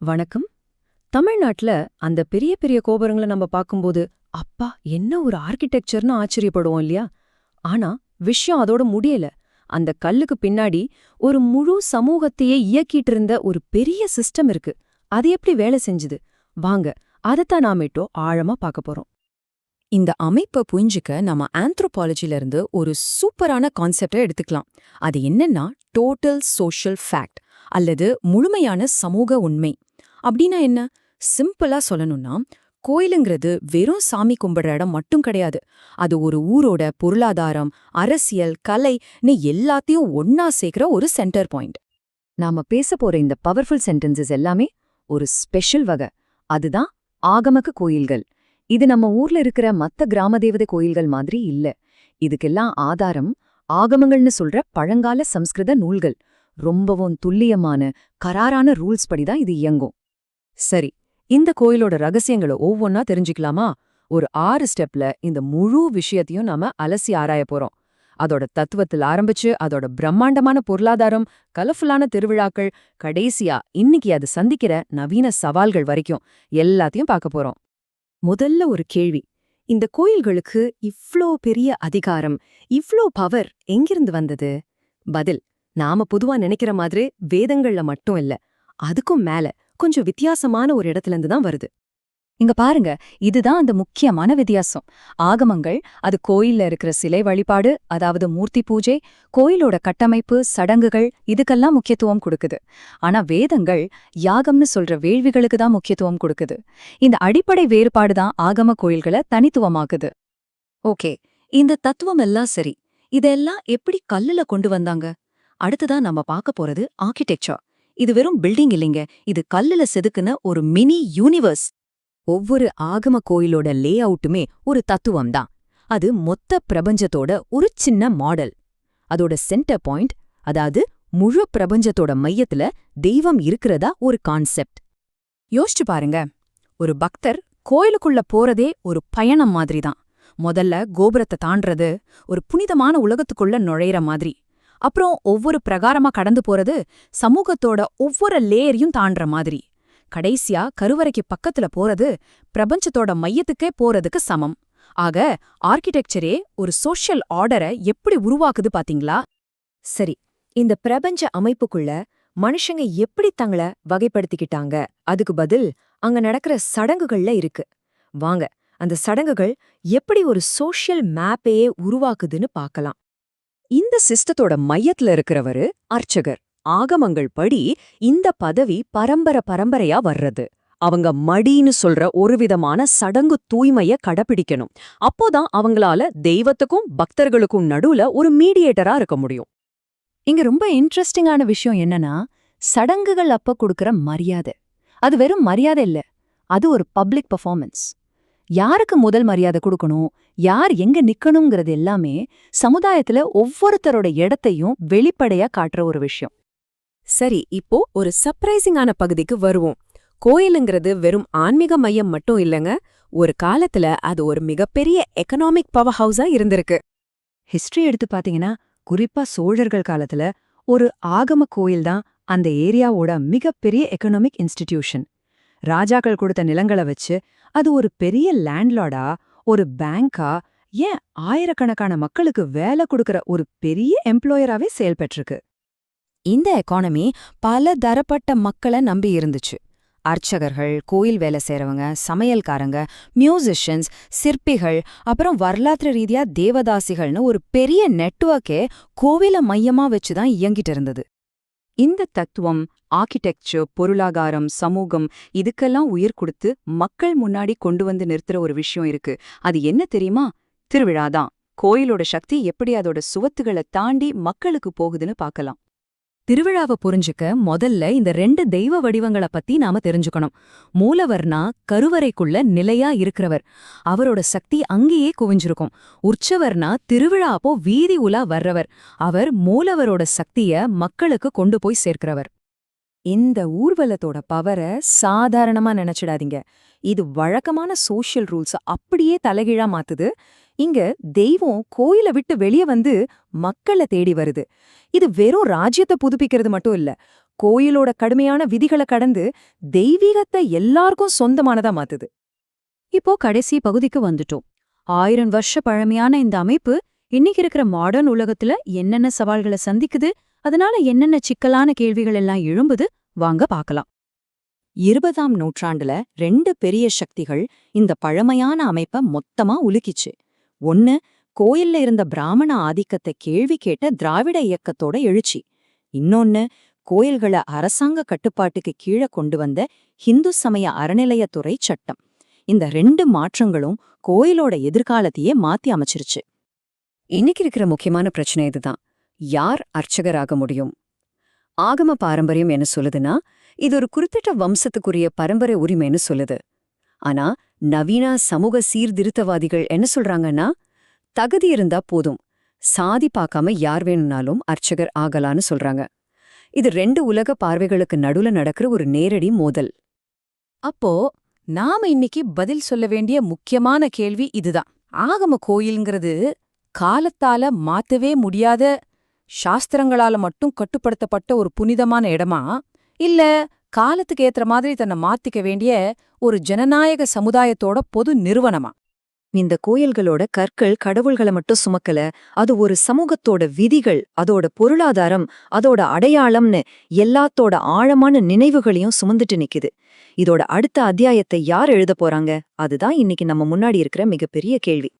வணக்கம். தமிழ்நாட்டுல அந்த பெரிய பெரிய கோபுரங்களை நம்ம பார்க்கும்போது அப்பா என்ன ஒரு ஆர்கிடெக்சர்னு ஆச்சரியப்படுவோம் இல்லையா? ஆனா விஷயம் அதோட முடியல. அந்த கல்லுக்கு பின்னாடி ஒரு முழு சமூகத்தையே இயக்கிட்டு இருந்த ஒரு பெரிய சிஸ்டம் இருக்கு. அது எப்படி வேலை செஞ்சுது? வாங்க அதைத்தான் நாமேட்டோ ஆழமா பார்க்க போறோம். இந்த அமைப்பை புரிஞ்சுக்க நம்ம ஆந்த்ரோபாலஜில இருந்து ஒரு சூப்பரான கான்செப்டை எடுத்துக்கலாம். அது என்னன்னா டோட்டல் சோஷியல் ஃபேக்ட் அல்லது முழுமையான சமூக உண்மை. அப்படின்னா என்ன? சிம்பிளா சொல்லணும்னா கோயிலுங்கிறது வெறும் சாமி கும்பிடுற இடம் மட்டும் கிடையாது. அது ஒரு ஊரோட பொருளாதாரம் அரசியல் கலைன்னு எல்லாத்தையும் ஒன்னா சேர்க்கிற ஒரு சென்டர் பாயிண்ட் நாம பேச போற இந்த பவர்ஃபுல் சென்டென்சஸ் எல்லாமே ஒரு ஸ்பெஷல் வகை. அதுதான் ஆகமக கோயில்கள். இது நம்ம ஊர்ல இருக்கிற மத்த கிராம தேவதை கோயில்கள் மாதிரி இல்ல. இதுக்கெல்லாம் ஆதாரம் ஆகமங்கள்னு சொல்ற பழங்கால சம்ஸ்கிருத நூல்கள். ரொம்பவும் துல்லியமான கராரான ரூல்ஸ் படிதான் இது இயங்கும். சரி இந்த கோயிலோட ரகசியங்களை ஒவ்வொன்னா தெரிஞ்சுக்கலாமா? ஒரு ஆறு ஸ்டெப்ல இந்த முழு விஷயத்தையும் நாம அலசி ஆராய போறோம். அதோட தத்துவத்தில் ஆரம்பிச்சு அதோட பிரம்மாண்டமான பொருளாதாரம் கலர்ஃபுல்லான திருவிழாக்கள் கடைசியா இன்னைக்கு அது சந்திக்கிற நவீன சவால்கள் வரைக்கும் எல்லாத்தையும் பார்க்க போறோம். முதல்ல ஒரு கேள்வி. இந்த கோயில்களுக்கு இவ்ளோ பெரிய அதிகாரம் இவ்ளோ பவர் எங்கிருந்து வந்தது? பதில் நாம பொதுவா நினைக்கிற மாதிரி வேதங்கள்ல மட்டும் இல்ல அதுக்கும் மேல கொஞ்சம் வித்தியாசமான ஒரு இடத்துல இருந்து தான் வருது. இங்க பாருங்க இதுதான் அந்த முக்கியமான வித்தியாசம். ஆகமங்கள் அது கோயில்ல இருக்கிற சிலை வழிபாடு அதாவது மூர்த்தி பூஜை கோயிலோட கட்டமைப்பு சடங்குகள் இதுக்கெல்லாம் முக்கியத்துவம் கொடுக்குது. ஆனா வேதங்கள் யாகம்னு சொல்ற வேள்விகளுக்கு தான் முக்கியத்துவம் கொடுக்குது. இந்த அடிப்படை வேறுபாடு தான் ஆகம கோயில்களை தனித்துவமாக்குது. ஓகே இந்த தத்துவம் எல்லாம் சரி. இதெல்லாம் எப்படி கல்லுல கொண்டு வந்தாங்க? அடுத்ததா நம்ம பார்க்க போறது ஆர்கிடெக்சர் இது வெறும் பில்டிங் இல்லைங்க. இது கல்லுல செதுக்குன ஒரு மினி யூனிவர்ஸ் ஒவ்வொரு ஆகம கோயிலோட லே அவுட்டுமே ஒரு தத்துவம் தான் அது மொத்த பிரபஞ்சத்தோட ஒரு சின்ன மாடல் அதோட சென்டர் பாயிண்ட் அதாவது முழு பிரபஞ்சத்தோட மையத்துல தெய்வம் இருக்கிறதா ஒரு கான்செப்ட் யோசிச்சு பாருங்க. ஒரு பக்தர் கோயிலுக்குள்ள போறதே ஒரு பயணம் மாதிரி தான் முதல்ல கோபுரத்தை தாண்டறது ஒரு புனிதமான உலகத்துக்குள்ள நுழையிற மாதிரி. அப்புறம் ஒவ்வொரு பிரகாரமா கடந்து போறது சமூகத்தோட ஒவ்வொரு லேயரையும் தாண்டற மாதிரி. கடைசியா கருவறைக்கு பக்கத்துல போறது பிரபஞ்சத்தோட மையத்துக்கே போறதுக்கு சமம். ஆக ஆர்கிடெக்சரே ஒரு சோஷியல் ஆர்டரை எப்படி உருவாக்குது பாத்தீங்களா? சரி இந்த பிரபஞ்ச அமைப்புக்குள்ள மனுஷங்க எப்படி தங்கள வகைப்படுத்திக்கிட்டாங்க? அதுக்கு பதில் அங்க நடக்கிற சடங்குகள்ல இருக்கு. வாங்க அந்த சடங்குகள் எப்படி ஒரு சோஷியல் மேப்பையே உருவாக்குதுன்னு பார்க்கலாம் இந்த சிஸ்டத்தோட மையத்துல இருக்கிறவரு அர்ச்சகர். ஆகமங்கள் படி இந்த பதவி பரம்பர பரம்பரையா வர்றது. அவங்க மடின்னு சொல்ற ஒரு விதமான சடங்கு தூய்மைய கடைபிடிக்கணும். அப்போதான் அவங்களால தெய்வத்துக்கும் பக்தர்களுக்கும் நடுவுல ஒரு மீடியேட்டரா இருக்க முடியும். இங்க ரொம்ப இன்ட்ரெஸ்டிங்கான விஷயம் என்னன்னா சடங்குகள் அப்ப கொடுக்கற மரியாதை. அது வெறும் மரியாதை இல்ல. அது ஒரு பப்ளிக் பர்ஃபார்மன்ஸ் யாருக்கு முதல் மரியாதை கொடுக்கணும்? யார் எங்க நிக்கணுங்கிறது எல்லாமே சமுதாயத்துல ஒவ்வொருத்தரோட இடத்தையும் வெளிப்படையா காட்டுற ஒரு விஷயம். சரி இப்போ ஒரு சர்ப்ரைசிங்கான பகுதிக்கு வருவோம். கோயிலுங்கிறது வெறும் ஆன்மீக மையம் மட்டும் இல்லங்க. ஒரு காலத்துல அது ஒரு மிகப்பெரிய எக்கனாமிக் பவர் ஹவுஸா இருந்திருக்கு. ஹிஸ்டரி எடுத்து பாத்தீங்கன்னா குறிப்பா சோழர்கள் காலத்துல ஒரு ஆகம கோயில் தான் அந்த ஏரியாவோட மிகப்பெரிய எக்கனாமிக் இன்ஸ்டிடியூஷன் ராஜாக்கள் கொடுத்த நிலங்களை வச்சு அது ஒரு பெரிய லேண்ட்லார்டா ஒரு பேங்கா ஏன் ஆயிரக்கணக்கான மக்களுக்கு வேலை கொடுக்கற ஒரு பெரிய எம்ப்ளாயராவே செயல்பெற்றிருக்கு இந்த எக்கானமி பல தரப்பட்ட மக்களை நம்பி இருந்துச்சு. அர்ச்சகர்கள் கோயில் வேலை செய்றவங்க சமையல்காரங்க மியூசிஷியன்ஸ் சிற்பிகள் அப்புறம் வரலாற்று ரீதியா தேவதாசிகள்னு ஒரு பெரிய நெட்வொர்க்கே கோவில மையமா வச்சுதான் இயங்கிட்டு இருந்தது. இந்த தத்துவம் ஆர்கிடெக்சர் பொருளாதாரம் சமூகம் இதுக்கெல்லாம் உயிர் கொடுத்து மக்கள் முன்னாடி கொண்டு வந்து நிறுத்துற ஒரு விஷயம் இருக்கு. அது என்ன தெரியுமா? திருவிழாதான் கோயிலோட சக்தி எப்படி அதோட சுவத்துகளை தாண்டி மக்களுக்கு போகுதுன்னு பார்க்கலாம். திருவிழாவை புரிஞ்சுக்க முதல்ல இந்த ரெண்டு தெய்வ வடிவங்களை பத்தி நாம தெரிஞ்சுக்கணும். மூலவர்னா கருவறைக்குள்ள நிலையா இருக்கிறவர். அவரோட சக்தி அங்கேயே குவிஞ்சிருக்கும். உற்சவர்னா திருவிழா அப்போ வீதி உலா வர்றவர். அவர் மூலவரோட சக்திய மக்களுக்கு கொண்டு போய் சேர்க்கிறவர். இந்த ஊர்வலத்தோட பவரை சாதாரணமா நினைச்சிடாதீங்க. இது வழக்கமான சோஷியல் ரூல்ஸ் அப்படியே தலைகீழா மாத்துது. இங்க தெய்வம் கோயில விட்டு வெளிய வந்து மக்களை தேடி வருது. இது வெறும் ராஜ்யத்தை புதுப்பிக்கிறது மட்டும் இல்ல கோயிலோட கடுமையான விதிகளை கடந்து தெய்வீகத்தை எல்லாருக்கும் சொந்தமானதா மாத்துது. இப்போ கடைசி பகுதிக்கு வந்துட்டோம். ஆயிரம் வருஷ பழமையான இந்த அமைப்பு இன்னைக்கு இருக்கிற மாடர்ன் உலகத்துல என்னென்ன சவால்களை சந்திக்குது அதனால என்னென்ன சிக்கலான கேள்விகள் எல்லாம் எழும்புது வாங்க பார்க்கலாம். இருபதாம் நூற்றாண்டுல ரெண்டு பெரிய சக்திகள் இந்த பழமையான அமைப்ப மொத்தமா உலுக்கிச்சு. ஒன்னு கோயில்ல இருந்த பிராமண ஆதிக்கத்தை கேள்வி கேட்ட திராவிட இயக்கத்தோட எழுச்சி. இன்னொன்னு கோயில்களை அரசாங்க கட்டுப்பாட்டுக்கு கீழே கொண்டு வந்த ஹிந்து சமய அறநிலையத்துறை சட்டம். இந்த ரெண்டு மாற்றங்களும் கோயிலோட எதிர்காலத்தையே மாத்தி அமைச்சிருச்சு. இன்னைக்கு இருக்கிற முக்கியமான பிரச்சனை இதுதான். யார் அர்ச்சகராக முடியும்? ஆகம பாரம்பரியம் என்ன சொல்லுதுன்னா இது ஒரு குறிப்பிட்ட வம்சத்துக்குரிய பரம்பரை உரிமைன்னு சொல்லுது. ஆனா நவீன சமூக சீர்திருத்தவாதிகள் என்ன சொல்றாங்கன்னா தகுதி இருந்தா போதும். சாதி பார்க்காம யார் வேணும்னாலும் அர்ச்சகர் ஆகலான்னு சொல்றாங்க. இது ரெண்டு உலக பார்வைகளுக்கு நடுவுல நடக்கிற ஒரு நேரடி மோதல். அப்போ நாம இன்னைக்கு பதில் சொல்ல வேண்டிய முக்கியமான கேள்வி இதுதான். ஆகம கோயில்ங்கிறது காலத்தால மாத்தவே முடியாத சாஸ்திரங்களால மட்டும் கட்டுப்படுத்தப்பட்ட ஒரு புனிதமான இடமா? இல்ல காலத்துக்கு ஏத்த மாதிரி தன்னை மாத்திக்க வேண்டிய ஒரு ஜனநாயக சமுதாயத்தோட பொது நிறுவனமா? இந்த கோயில்களோட கற்கள் கடவுள்களை மட்டும் சுமக்கல. அது ஒரு சமூகத்தோட விதிகள் அதோட பொருளாதாரம் அதோட அடையாளம்னு எல்லாத்தோட ஆழமான நினைவுகளையும் சுமந்துட்டு நிக்குது. இதோட அடுத்த அத்தியாயத்தை யார் எழுத போறாங்க? அதுதான் இன்னைக்கு நம்ம முன்னாடி இருக்கிற மிகப்பெரிய கேள்வி.